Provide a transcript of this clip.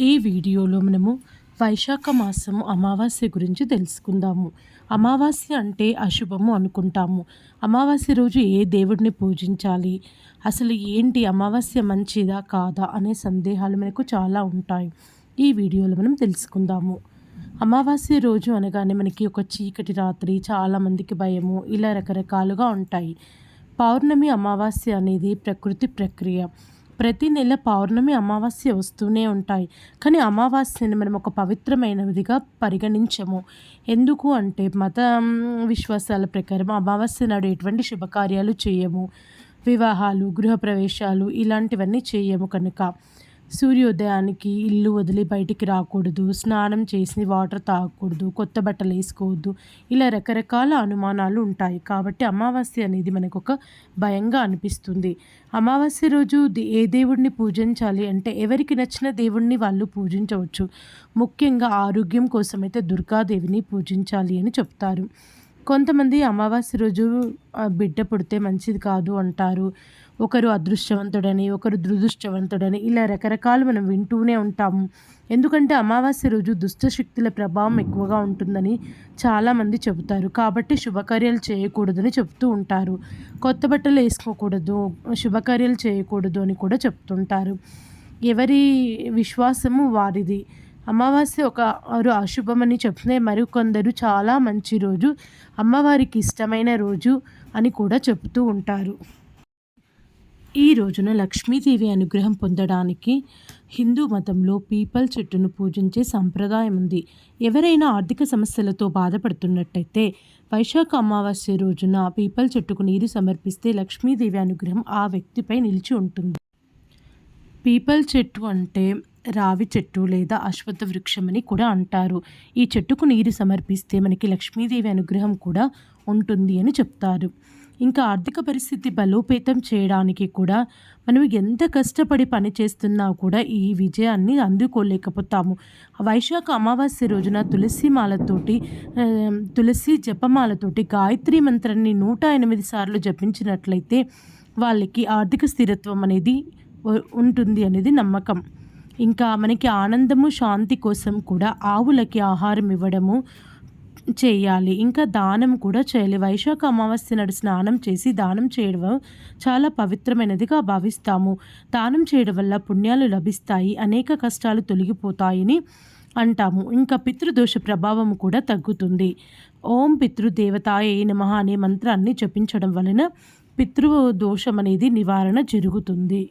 ఈ వీడియోలో మనము వైశాఖ మాసము అమావాస్య గురించి తెలుసుకుందాము. అమావాస్య అంటే అశుభము అనుకుంటాము. అమావాస్య రోజు ఏ దేవుడిని పూజించాలి? అసలు ఏంటి అమావాస్య మంచిదా కాదా అనే సందేహాలు మనకు చాలా ఉంటాయి. ఈ వీడియోలో మనం తెలుసుకుందాము. అమావాస్య రోజు అనగానే మనకి ఒక చీకటి రాత్రి చాలామందికి భయము ఇలా రకరకాలుగా ఉంటాయి. పౌర్ణమి అమావాస్య అనేది ప్రకృతి ప్రక్రియ. ప్రతి నెల పౌర్ణమి అమావాస్య వస్తూనే ఉంటాయి. కానీ అమావాస్యని మనం ఒక పవిత్రమైనదిగా పరిగణించము. ఎందుకు అంటే మత విశ్వాసాల ప్రకారం అమావాస్య నాడు ఎటువంటి శుభకార్యాలు చేయము. వివాహాలు గృహప్రవేశాలు ఇలాంటివన్నీ చేయము కనుక. సూర్యోదయానికి ఇల్లు వదిలి బయటికి రాకూడదు స్నానం చేసి వాటర్ తాగకూడదు కొత్త బట్టలు వేసుకోవద్దు ఇలా రకరకాల అనుమానాలు ఉంటాయి. కాబట్టి అమావాస్య అనేది మనకు ఒక భయంగా అనిపిస్తుంది. అమావాస్య రోజు ఏ దేవుడిని పూజించాలి అంటే ఎవరికి నచ్చిన దేవుడిని వాళ్ళు పూజించవచ్చు. ముఖ్యంగా ఆరోగ్యం కోసమైతే దుర్గాదేవిని పూజించాలి అని చెప్తారు. కొంతమంది అమావాస్య రోజు బిడ్డ పుడితే మంచిది కాదు అంటారు. ఒకరు అదృష్టవంతుడని ఒకరు దురదృష్టవంతుడని ఇలా రకరకాలు మనం వింటూనే ఉంటాము. ఎందుకంటే అమావాస్య రోజు దుష్టశక్తుల ప్రభావం ఎక్కువగా ఉంటుందని చాలామంది చెబుతారు. కాబట్టి శుభకార్యాలు చేయకూడదని చెప్తూ ఉంటారు. కొత్త బట్టలు వేసుకోకూడదు శుభకార్యాలు చేయకూడదు అని కూడా చెప్తుంటారు. ఎవరి విశ్వాసము వారిది. అమావాస్య ఒక అశుభమని చెప్తే మరికొందరు చాలా మంచి రోజు అమ్మవారికి ఇష్టమైన రోజు అని కూడా చెబుతూ ఉంటారు. ఈ రోజున లక్ష్మీదేవి అనుగ్రహం పొందడానికి హిందూ మతంలో పీపల్ చెట్టును పూజించే సంప్రదాయం ఉంది. ఎవరైనా ఆర్థిక సమస్యలతో బాధపడుతున్నట్టయితే వైశాఖ అమావాస్య రోజున పీపల్ చెట్టుకు నీరు సమర్పిస్తే లక్ష్మీదేవి అనుగ్రహం ఆ వ్యక్తిపై నిలిచి ఉంటుంది. పీపల్ చెట్టు అంటే రావి చెట్టు లేదా అశ్వత్థ వృక్షం అని కూడా అంటారు. ఈ చెట్టుకు నీరు సమర్పిస్తే మనకి లక్ష్మీదేవి అనుగ్రహం కూడా ఉంటుంది అని చెప్తారు. ఇంకా ఆర్థిక పరిస్థితి బలోపేతం చేయడానికి కూడా మనం ఎంత కష్టపడి పని చేస్తున్నా కూడా ఈ విజయాన్ని అందుకోలేకపోతాము. వైశాఖ అమావాస్య రోజున తులసి మాలతోటి తులసి జపమాలతోటి గాయత్రి మంత్రాన్ని నూట ఎనిమిది సార్లు జపించినట్లయితే వాళ్ళకి ఆర్థిక స్థిరత్వం అనేది ఉంటుంది అనేది నమ్మకం. ఇంకా మనకి ఆనందము శాంతి కోసం కూడా ఆవులకి ఆహారం ఇవ్వడము చేయాలి. ఇంకా దానం కూడా చేయాలి. వైశాఖ అమావాస్య నాడు స్నానం చేసి దానం చేయడం చాలా పవిత్రమైనదిగా భావిస్తాము. దానం చేయడం వల్ల పుణ్యాలు లభిస్తాయి. అనేక కష్టాలు తొలగిపోతాయని అంటాము. ఇంకా పితృదోష ప్రభావం కూడా తగ్గుతుంది. ఓం పితృదేవతాయ నమ అనే మంత్రాన్ని జపించడం వలన పితృదోషం అనేది నివారణ జరుగుతుంది.